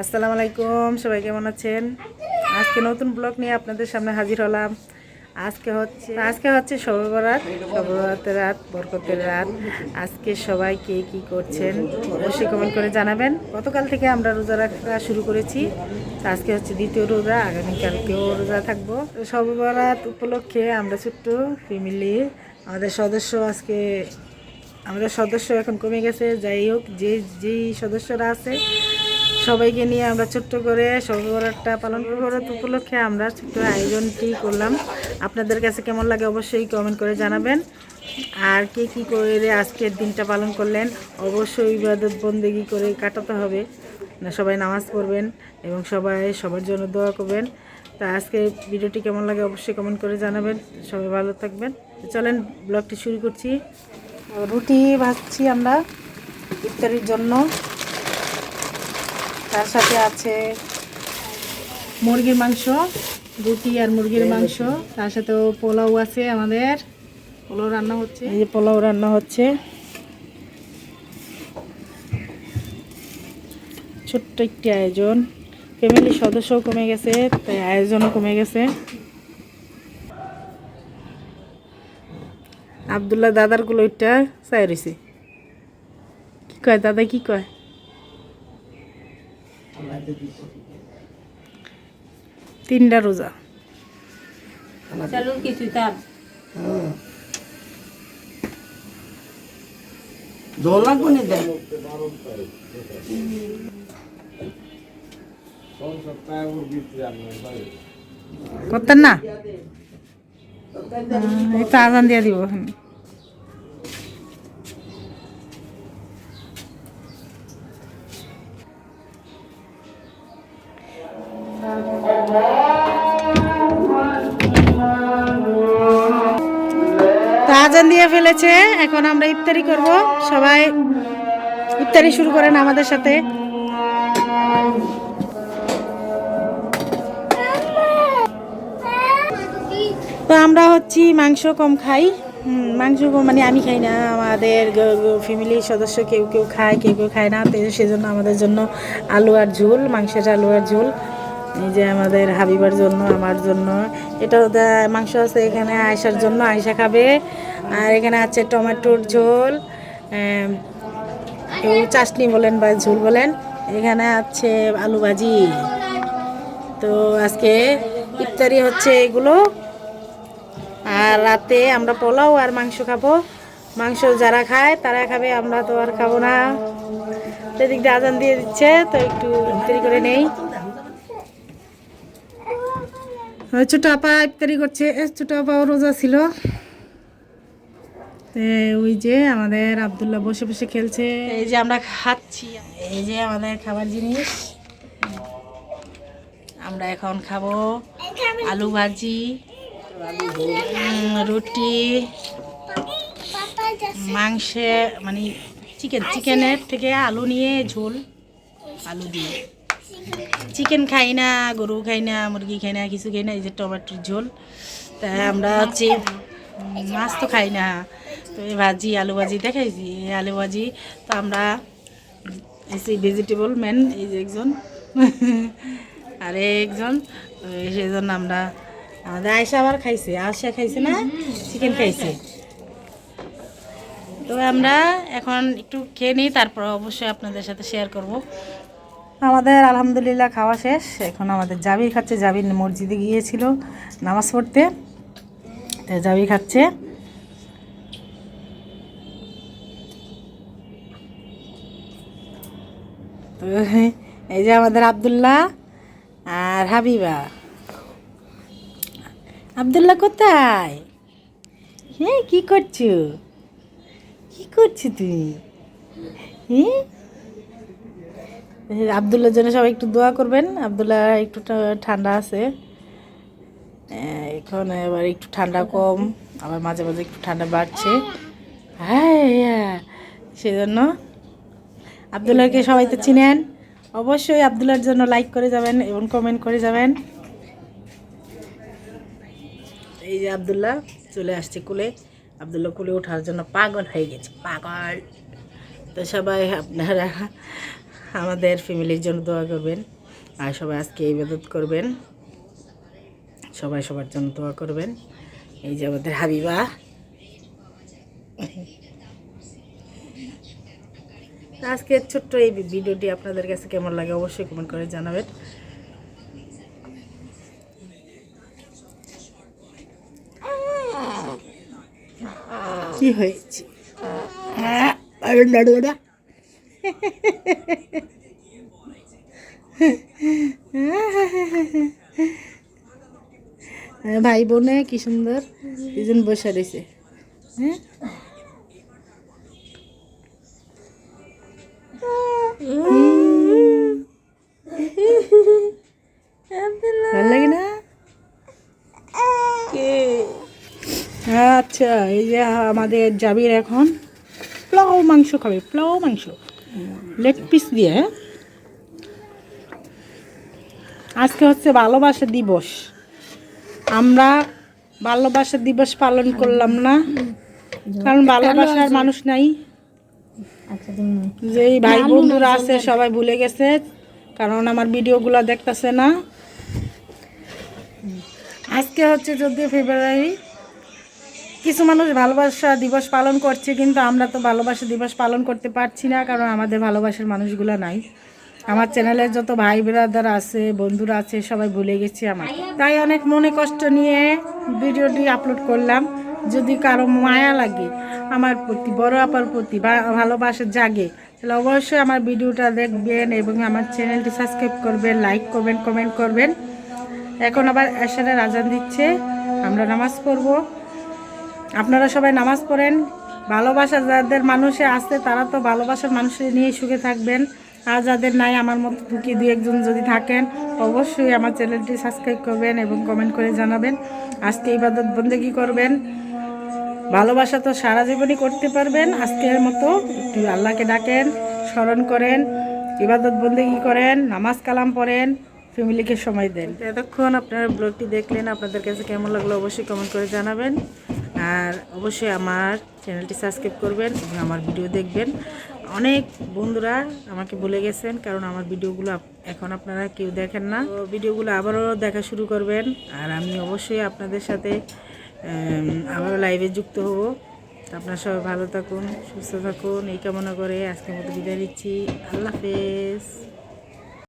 আসসালামু আলাইকুম, সবাই কেমন আছেন? আজকে নতুন ব্লগ নিয়ে আপনাদের সামনে হাজির হলাম। আজকে হচ্ছে আজকে হচ্ছে শবে বরাত শবে বরাতের রাত, বরকতের রাত। আজকে সবাই কে কি করছেন অবশ্যই কমেন্ট করে জানাবেন। গতকাল থেকে আমরা রোজা রাখা শুরু করেছি। আজকে হচ্ছে দ্বিতীয় রোজা, আগামীকালকেও রোজা থাকব। তো শবে উপলক্ষে আমরা ছোট্ট ফ্যামিলি আমাদের সদস্য আজকে আমাদের সদস্য এখন কমে গেছে, যাই হোক, যে, যেই সদস্যরা আছে, সবাইকে নিয়ে আমরা ছোট্ট করে সবরাতটা পালন করার উপলক্ষে আমরা ছোট্ট আয়োজনটি করলাম। আপনাদের কাছে কেমন লাগে অবশ্যই কমেন্ট করে জানাবেন। আর কে কী করে আজকের দিনটা পালন করলেন, অবশ্যই ইবাদত বন্দেগি করে কাটাতে হবে। না সবাই নামাজ পড়বেন এবং সবাই সবার জন্য দোয়া করবেন। তা আজকে ভিডিওটি কেমন লাগে অবশ্যই কমেন্ট করে জানাবেন। সবাই ভালো থাকবেন। চলেন, ব্লগটি শুরু করছি। রুটি ভাজছি আমরা ইফতারির জন্য। তার সাথে আছে মুরগির মাংস রুটি আর মুরগির মাংস। তার সাথেও পোলাও আছে আমাদের। পোলাও রান্না হচ্ছে। এই যে পোলাও রান্না হচ্ছে। ছোট্ট একটি আয়োজন। ফ্যামিলির সদস্যও কমে গেছে তাই আয়োজনও কমে গেছে। আবদুল্লাহ দাদারগুলো ওইটা চাই রয়েছে কি কয় দাদা কি কয়? তিনটা রোজা। করতেন না? এই তো আজান দিয়ে দিব। দিয়ে ফেলেছে। এখন আমরা ইফতারি করব। সবাই ইফতারি শুরু করেন আমাদের সাথে। তো আমরা হচ্ছি মাংস কম খাই। মাংস মানে আমি খাই না। আমাদের ফ্যামিলির সদস্য কেউ কেউ খায়, কেউ কেউ খায় না। সেজন্য আমাদের জন্য আলু আর ঝোল, মাংসের আলু আর ঝোল। এই যে আমাদের হাবিবার জন্য, আমার জন্য। এটা মাংস আছে এখানে আয়সার জন্য আয়সা খাবে। আর এখানে আছে টমেটোর ঝোল চাটনি বলেন বা ঝোল বলেন। এখানে আছে আলু ভাজি। তো আজকে ইফতারি হচ্ছে এগুলো। আর রাতে আমরা পোলাও আর মাংস খাব। মাংস যারা খায় তারা খাবে, আমরা তো আর খাব না। তো এদিক দিয়ে আজান দিয়ে দিচ্ছে, তো একটু ইফতারি করে নেই ওই ছোট আপা ইফতারি করছে। ছোট আপাও রোজা ছিল। ওই যে আমাদের আবদুল্লাহ বসে বসে খেলছে। এই যে আমরা খাচ্ছি। এই যে আমাদের খাবার জিনিস। আমরা এখন খাব আলু ভাজি রুটি, মাংসে মানে চিকেন চিকেনের থেকে আলু নিয়ে ঝোল, আলু দিয়ে। চিকেন খাই না, গরু খাই না, মুরগি খাই না, কিছু খাই না, এই যে টমেটোর ঝোল। তা আমরা হচ্ছে মাছ তো খাই না। তো এই ভাজি, আলু ভাজি দেখাইছি এই আলু ভাজি। তো আমরা এই ভেজিটেবল ম্যান এই যে একজন। আর একজন। সেজন্য আমরা, আমাদের আয়সা আবার খাইছে আয়সা খাইছে না? চিকেন খাইছে। তো আমরা এখন একটু খেয়ে নিই, তারপর অবশ্যই আপনাদের সাথে শেয়ার করব। আমাদের আলহামদুলিল্লাহ খাওয়া শেষ। এখন আমাদের জাবির খাচ্ছে। জাবির মসজিদে গিয়েছিল নামাজ পড়তে। তো খাচ্ছে। তো এই যে আমাদের আবদুল্লাহ আর হাবিবা। আবদুল্লাহ কোথায়? হ্যাঁ কি করছ? কি করছ তুই হ্যাঁ? আবদুল্লার জন্য সবাই একটু দোয়া করবেন। আবদুল্লাহ একটু ঠান্ডা আছে। এখন এবার একটু ঠান্ডা কম। আবার মাঝে মাঝে একটু ঠান্ডা বাড়ছে। হ্যাঁ সেজন্য আবদুল্লাহকে সবাই তো চিনেন। অবশ্যই আবদুল্লার জন্য লাইক করে যাবেন এবং কমেন্ট করে যাবেন। এই যে আবদুল্লাহ চলে আসছে কুলে। আবদুল্লাহ কুলে ওঠার জন্য পাগল হয়ে গেছে, পাগল। তো সবাই আপনারা আমাদের ফ্যামিলির জন্য দোয়া করবেন আর সবাই আজকে ইবাদত করবেন। সবাই সবার জন্য দোয়া করবেন। এই যে আমাদের হাবিবা। আজকে ছোট্ট এই ভিডিওটি আপনাদের কাছে কেমন লাগে অবশ্যই কমেন্ট করে জানাবেন। কি হয়েছে? হ্যাঁ, ভাই বোনে কি সুন্দর দুজন বসে রয়েছে। হ্যাঁ? ভালো লাগে না? আচ্ছা এই যে আমাদের জাবির এখন পোলাও মাংস খাবে পোলাও মাংস। লেগ পিস দিয়ে? আজকে হচ্ছে ভালোবাসা দিবস। আমরা ভালোবাসা দিবস পালন করলাম না কারণ ভালোবাসার মানুষ নাই। যে ভাই বন্ধুরা আছে সবাই ভুলে গেছে কারণ আমার ভিডিওগুলো দেখতেছে না। আজকে হচ্ছে চোদ্দই ফেব্রুয়ারি কিছু মানুষ ভালোবাসা দিবস পালন করছে, কিন্তু আমরা তো ভালোবাসা দিবস পালন করতে পারছি না, কারণ আমাদের ভালোবাসার মানুষগুলো নাই। আমার চ্যানেলের যত ভাই ব্রাদার আছে, বন্ধুরা আছে, সবাই ভুলে গেছি আমার তাই অনেক মনে কষ্ট নিয়ে ভিডিওটি আপলোড করলাম। যদি কারও মায়া লাগে, আমার প্রতি, বড় আপার প্রতি ভালোবাসা জাগে, তাহলে অবশ্যই আমার ভিডিওটা দেখবেন এবং আমার চ্যানেলটি সাবস্ক্রাইব করবেন লাইক করবেন কমেন্ট করবেন। এখন আবার এশারের আজান দিচ্ছে, আমরা নামাজ পড়ব। আপনারা সবাই নামাজ পড়েন। ভালোবাসা যাদের মানুষে আছে, তারা তো ভালোবাসার মানুষের নিয়ে সুখে থাকবেন। আর যাদের নাই, আমার মতো দুঃখী দু একজন যদি থাকেন, অবশ্যই আমার চ্যানেলটি সাবস্ক্রাইব করবেন এবং কমেন্ট করে জানাবেন। আজকে ইবাদত বন্দেগী করবেন। ভালোবাসা তো সারা জীবনই করতে পারবেন। আজকের মতো একটু আল্লাহকে ডাকেন, স্মরণ করেন, ইবাদত বন্দেগী করেন, নামাজ কালাম পড়েন, ফ্যামিলিকে সময় দেন। এতক্ষণ আপনারা ব্লগটি দেখলেন, আপনাদের কাছে কেমন লাগল অবশ্যই কমেন্ট করে জানাবেন। আর অবশ্যই আমার চ্যানেলটি সাবস্ক্রাইব করবেন এবং আমার ভিডিও দেখবেন। অনেক বন্ধুরা আমাকে বলে গেছেন, কারণ আমার ভিডিওগুলো এখন আপনারা কেউ দেখেন না। তো ভিডিওগুলো আবারও দেখা শুরু করবেন আর আমি অবশ্যই আপনাদের সাথে আবারও লাইভে যুক্ত হব। আপনারা সবাই ভালো থাকুন, সুস্থ থাকুন, এই কামনা করে আজকের মতো বিদায় নিচ্ছি। আল্লাহ হাফেজ।